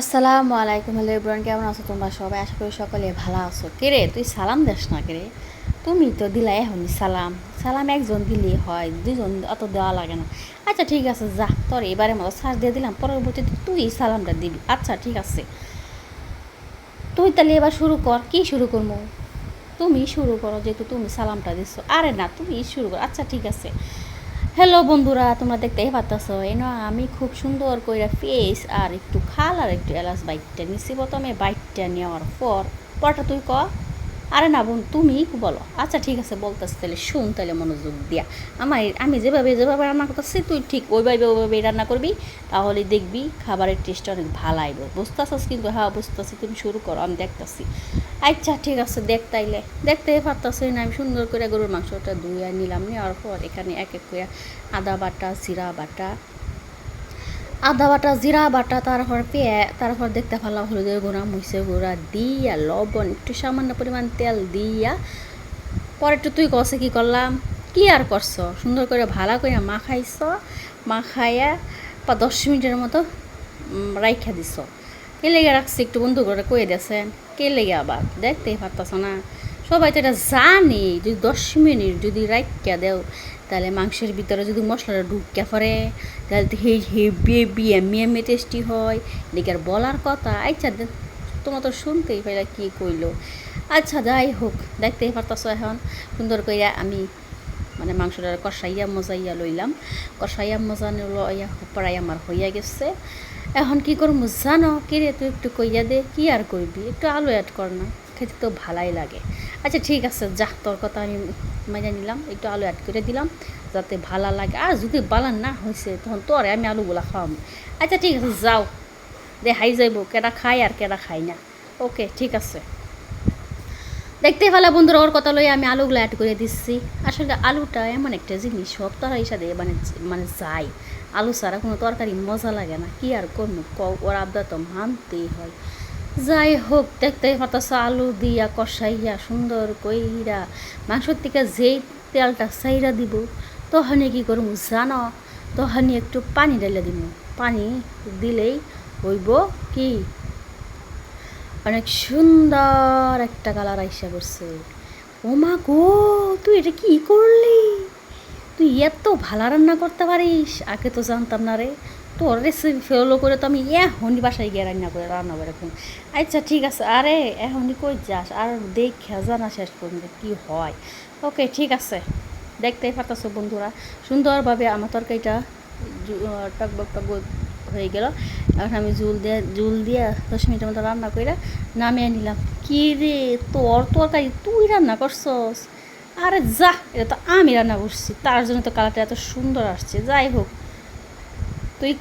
আসসালামু আলাইকুম হ্যালো ইব্রান কেমন আছো তোমরা সবাই? আশা করি সকলে ভালো আছো। কে রে, তুই সালাম দেস না কে রে? তুমি তো দিলা এখনই সালাম। সালাম একজন দিলেই হয় দুজন অত দেওয়া লাগে না। আচ্ছা ঠিক আছে, যা, তোর এবারে মতো সার্চ দিয়ে দিলাম, পরবর্তীতে তুই সালামটা দিবি। আচ্ছা ঠিক আছে। তুই তাহলে এবার শুরু কর, কি শুরু করব? তুমি শুরু করো, যেহেতু তুমি সালামটা দিচ্ছ আরে না, তুমি শুরু করো। আচ্ছা ঠিক আছে। হ্যালো বন্ধুরা, তোমরা দেখতেই পাচ্ছ এন আমি খুব সুন্দর কইরা ফেস আর একটু খাল আর একটু এলাস বাইকটা নিছি। প্রথমে বাইকটা নেওয়ার পর, পরটা তুই ক? আরে না বোন, তুমি বলো। আচ্ছা ঠিক আছে, বলতেছি তাহলে, শুন তাহলে মনোযোগ দিয়া। আমার আমি যেভাবে যেভাবে রান্না করতেছি তুই ঠিক ওইভাবে ওইভাবে রান্না করবি, তাহলে দেখবি খাবারের টেস্ট অনেক ভালো আইব। বুঝতেছিস কিন্তু হ্যাঁ বুঝতে বুঝতেছি, তুমি শুরু করো, আমি দেখতেছি। আচ্ছা ঠিক আছে, দেখ তাইলে। দেখতে পারতেছি না, আমি সুন্দর করে গরুর মাংসটা ধুয়ে নিলাম, নেওয়ার পর এখানে এক এক করে আদা বাটা, জিরা বাটা আদা বাটা জিরা বাটা তারপর পেঁয়া তারপর দেখতে পারলাম হলুদের গুঁড়া মরিচের গুঁড়া দিয়া, লবণ, একটু সামান্য পরিমাণ তেল দিয়া। পরে একটু তুই কষে কি করলাম কি আর করছ সুন্দর করে ভালো করে মাখাইছ মাখাইয়া বা দশ মিনিটের মতো রাইখা দিছ। কে লেগে রাখছি একটু বন্ধু করে কয়ে দিয়েছেন কে লেগে আবার দেখতেই পারতাছ না। সবাই তো এটা জানে, যদি দশ মিনিট যদি রাইখা দেও, তাহলে মাংসের ভিতরে যদি মশলাটা ঢুকিয়া পড়ে, তাহলে তো সেই হেভি বিএমি এমনি টেস্টি হয়। দেখে আর বলার কথা। আচ্ছা তোমরা তো শুনতেই পাইলা কি কইলো। আচ্ছা যাই হোক, দেখতেই পারতাছ এখন। সুন্দর কইরা আমি মানে মাংসটা কষাইয়া, মজাইয়া লইলাম। কষাইয়া মজা লইয়া প্রায় আমার হইয়া গেছে। এখন কি করব জানো? কিরে তুই একটু কইয়া দে, কি আর করবি একটু আলু অ্যাড কর না। খেতে তো ভালাই লাগে। আচ্ছা ঠিক আছে, যা, তোর কথা আমি মেনে নিলাম, একটু আলু অ্যাড করে দিলাম, যাতে ভালো লাগে। আর যদি বালান না হয়েছে তখন তোরে আমি আলুগুলা খাওয়াম। আচ্ছা ঠিক আছে, যাও। দেখাই যাইব, কেডা খাই আর কেডা খাই না। ওকে, ঠিক আছে। দেখতে পেলা বন্ধুরা, ওর কথা লই আমি আলুগুলো অ্যাড করে দিচ্ছি। আসলে আলুটা এমন একটা জিনিস, সব তরকারি সাথে মানে মানে যায়। আলু ছাড়া কোনো তরকারি মজা লাগে না, কি আর করব ওর আবদা তো মানতেই হয়। যাই হোক, দেখতে পাতাস আলু দিয়া কষাইয়া সুন্দর কইরা। মাংসর থেকে যেই তেলটা সাইরা দিব, তখনই কি করব জানো? তখনই একটু পানি ঢেলে দিব। পানি দিলেই হইব কি? অনেক সুন্দর একটা কালার আইসা করছে ও মা গো, তুই এটা কি করলি? তুই এত ভালো রান্না করতে পারিস? আগে তো জানতাম না রে। তোর রেসিপি ফলো করে তো আমি এখনই বাসায় গিয়ে রান্না করে রান্না করে এখন আচ্ছা ঠিক আছে। আরে এ এখনই কই যাস? আর দেখা জানা শেষ পর্যন্ত কি হয়। ওকে ঠিক আছে। দেখতেই পারতাছো বন্ধুরা। সুন্দরভাবে আমার তরকারিটা টকবক টকবক হয়ে গেল। এখন আমি জুল দিয়ে জুল দিয়ে দশ মিনিটের মতো রান্না করে নামিয়ে নিলাম। কি রে তোর তরকারি তুই রান্না করছস? আরে যা, এটা তো আমি রান্না করছি। তার জন্য তো কালারটা এত সুন্দর আসছে। যাই হোক। তুই